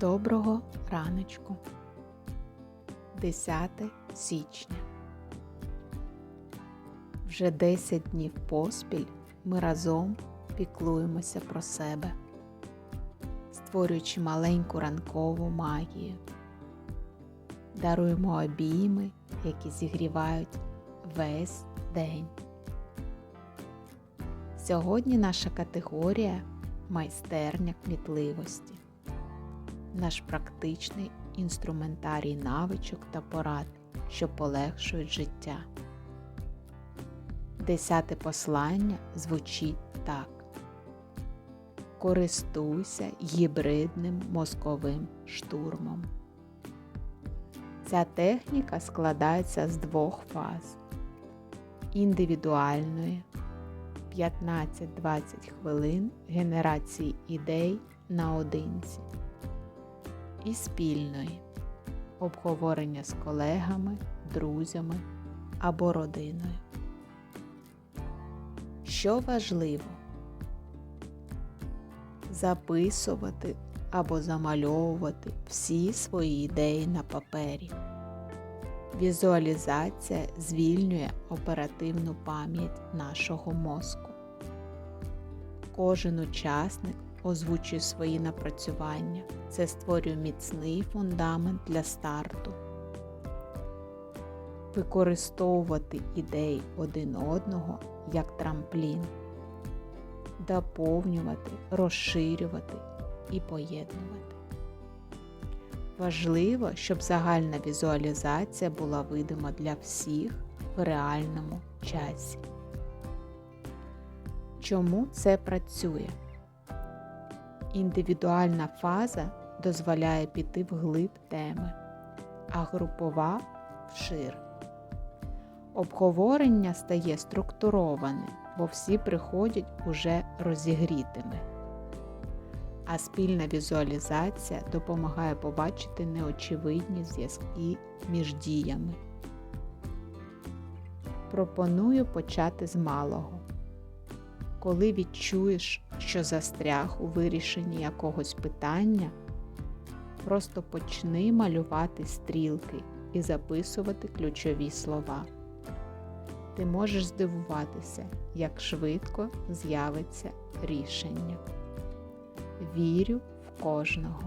Доброго раночку. 10 січня. Вже 10 днів поспіль ми разом піклуємося про себе, створюючи маленьку ранкову магію. Даруємо обійми, які зігрівають весь день. Сьогодні наша категорія майстерня кмітливості наш практичний інструментарій навичок та порад, що полегшують життя. Десяте послання звучить так. Користуйся гібридним мозковим штурмом. Ця техніка складається з двох фаз індивідуальної 15-20 хвилин генерації ідей наодинці і спільної обговорення з колегами, друзями або родиною. Що важливо записувати або замальовувати всі свої ідеї на папері. Візуалізація звільнює оперативну пам'ять нашого мозку. Кожен учасник озвучує свої напрацювання. Це створює міцний фундамент для старту. Використовувати ідеї один одного як трамплін, доповнювати, розширювати і поєднувати. Важливо, щоб загальна візуалізація була видима для всіх в реальному часі. Чому це працює? Індивідуальна фаза дозволяє піти вглиб теми, а групова вшир. Обговорення стає структурованим, бо всі приходять уже розігрітими. А спільна візуалізація допомагає побачити неочевидні зв'язки між діями. Пропоную почати з малого. Коли відчуєш, що застряг у вирішенні якогось питання, просто почни малювати стрілки і записувати ключові слова. Ти можеш здивуватися, як швидко з'явиться рішення. Вірю в кожного,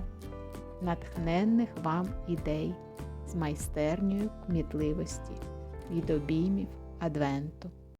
натхненних вам ідей з майстернею кмітливості від обіймів Адвенту.